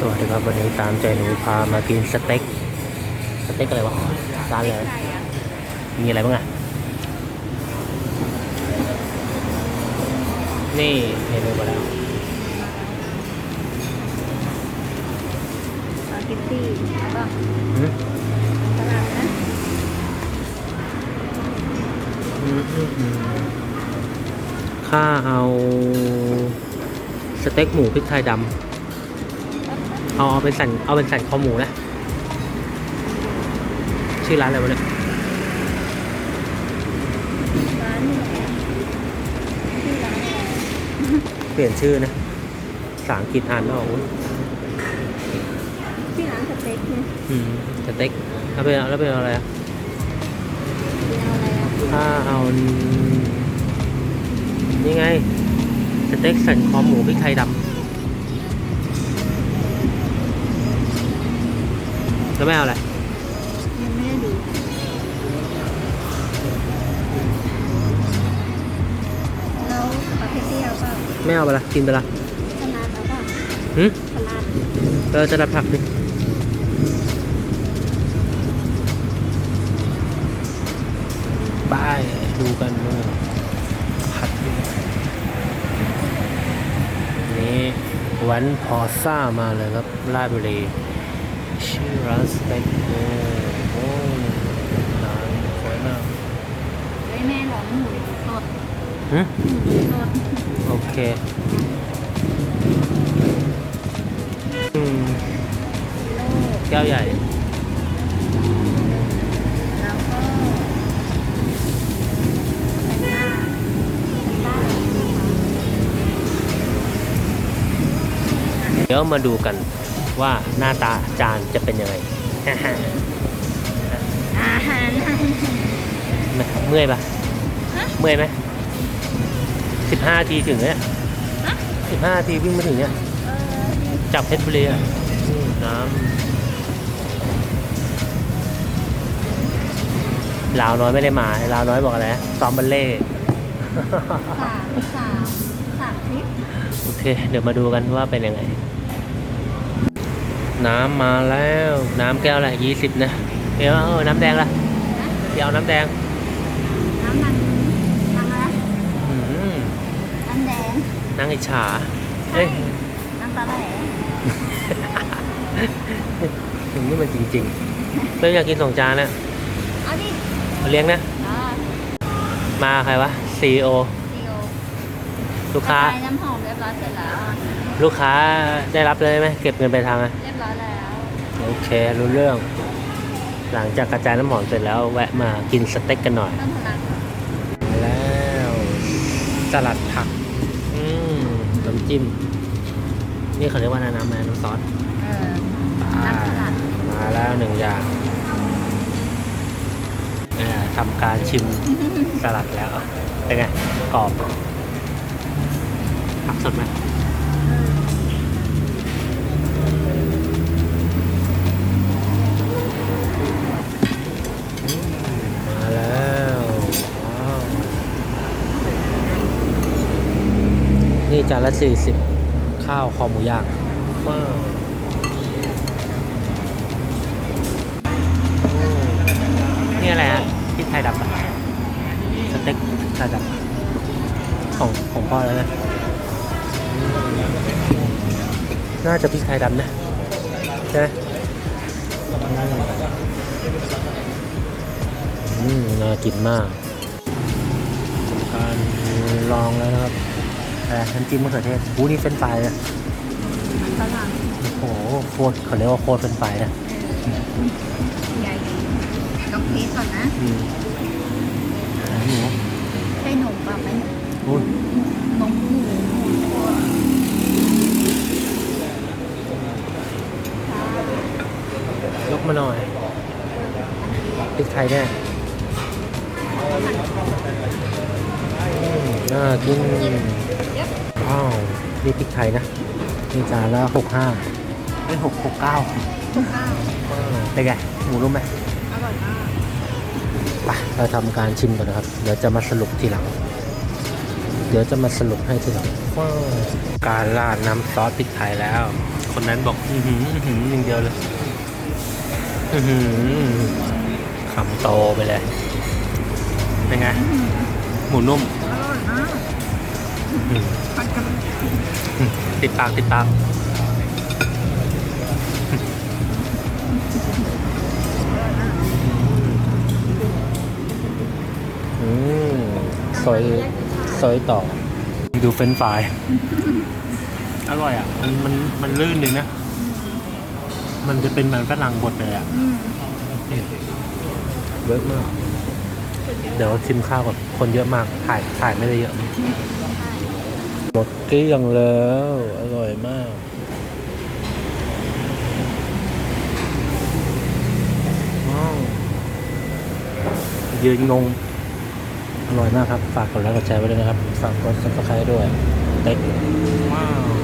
สวัสดีครับวันนี้ตามใจหนูพามากินสเต็กสเต็กอะไรวะร้านอะไรมีอะไรบ้างอะนี่เมนูมาแล้วสปาเกตตี้แล้วก็หืมสลัดนะอืมอืมอืมข้าเอา สเต็กหมูพริกไทยดำ เอาเอาเป็นสันเอาเป็นสันคอหมูนะ ชื่อร้านอะไรวะเนี่ยร้านนี่แหละชื่อร้านอะไรเปลี่ยนชื่อนะภาษาอังกฤษอ่านไม่ออกอุ๊ยชื่อร้านสเต็กนะอืมสเต็กแล้วเป็นแล้วเป็นอะไรอะเป็นเอาอะไรอะถ้าเอา นี่ไง สเต็กสันคอหมูพริกไทยดำ แล้วไม่เอาอะไรยังไม่ได้ดูแล้วสปาเกตตี้เอาเปล่าไม่เอาไปละกินไปละสลัดเอาเปล่าหืมสลัดเออจะรับผักดิบายดูกันว่าผัดนี่วันพอซ่ามาเลยครับราชบุรี ชื่อร้านสเต็กโอ้หร้านสวยมากไว้แม่หลองหมูสดหืมหมูสดโอเคอืมแก้วใหญ่แล้วก็แพนด้าแพนด้าเดี๋ยวมาดูกัน ว่าหน้าตาจานจะเป็นยังไงอาหารเมื่อยปะฮะเมื่อยไหมสิบห้าทีถึงเนี่ยฮะสิบห้าทีวิ่งมาถึงเนี่ยเออดีจับเพชรบุรีอะอืมน้ำลาวน้อยไม่ได้มาลาวน้อยบอกอะไรนะซ้อมบัลเล่ต์สามสามสามทริปโอเค เดี๋ยวมาดูกันว่าเป็นยังไง น้ำมาแล้ว น้ำแก้วละยี่สิบนะเดี๋ยวเอาน้ำแดงละเดี๋ยวเอาน้ำแดงน้ำมันน้ำอะไรอืมน้ำแดงนางอิจฉาเอ้ยน้ำปลาแหลถึงนี่มันจริงๆเริ่มอยากกินสองจานนะเอาดิเอาเลี้ยงนะอ๋อมาใครวะซีโอซีโอลูกค้าละลยน้ำหอมเรียบร้อยเสร็จแล้ว ลูกค้าได้รับเลยไหมเก็บเงินไปทางไหมเรียบร้อยแล้ว โอเค รู้เรื่อง หลังจากกระจายน้ำหอมเสร็จแล้วแวะมากินสเต็กกันหน่อย ต้นพลังมาแล้วสลัดผัก อืมน้ำจิ้ม นี่เขาเรียกว่าอะไรน้ำแมน้ำซอส เออ น้ำสลัด มาแล้วหนึ่งอย่างอ่าทำการชิมสลัดแล้ว เป็นไง กรอบผักสดไหม จานละสี่สิบข้าวคอหมูย่างว้าวอืมนี่อะไรฮะพริกไทยดำปะสเต็กพริกไทยดำของของพ่อแล้วนะ น่าจะพริกไทยดำนะใช่ไหมอืมอืมน่ากินมากการลองแล้วนะครับ แต่น้ำจิ้มมะเขือเทศหูนี่เป็นไฟรายนะมันฝรั่งโอ้โหโคตรเขาเรียกว่าโคตรเป็นไฟรายนะใหญ่ดีต้องเทสก่อนนะอืมหมูใช่หนมปังไหมอุ้ยนมหมูหมูทอดยกมาหน่อยพริกไทยแน่อืมน่ากิน ว้าวนี่พริกไทยนะนี่จานละหกห้าไม่หกหกเก้าข้าวเป็นไงหมูนุ่มไหมอร่อยมากไปเราทำการชิมก่อนนะครับ เดี๋ยวจะมาสรุปทีหลัง เดี๋ยวจะมาสรุปให้ทีหลังว้าวการราดน้ำซอสพริกไทยแล้วคคนนั้นบอกอือหืออื้อหืออย่างเดียวเลยอือหือคำโตไปเลย เป็นไง หมูนุ่มอร่อยมากอืมมันจะอืม ติดปากติดปากอืมซอยซอยต่อ ดูเฟรนฟราย อร่อยอะ มันมันมันลื่นดีนะ มันจะเป็นมือนฝรั่งบดเลยอะเยอะมาก เดี๋ยวชิมข้าวก่อนคนเยอะมาก ถ่ายถ่ายไม่ได้เยอะ หมดเกลี้ยงแล้ว อร่อยมากว้าวยืนงง อร่อยมากครับ ฝากกดไลค์กดแชร์ไว้ด้วยนะครับ ฝากกดซับสไครต์ด้วยเต็กว้าว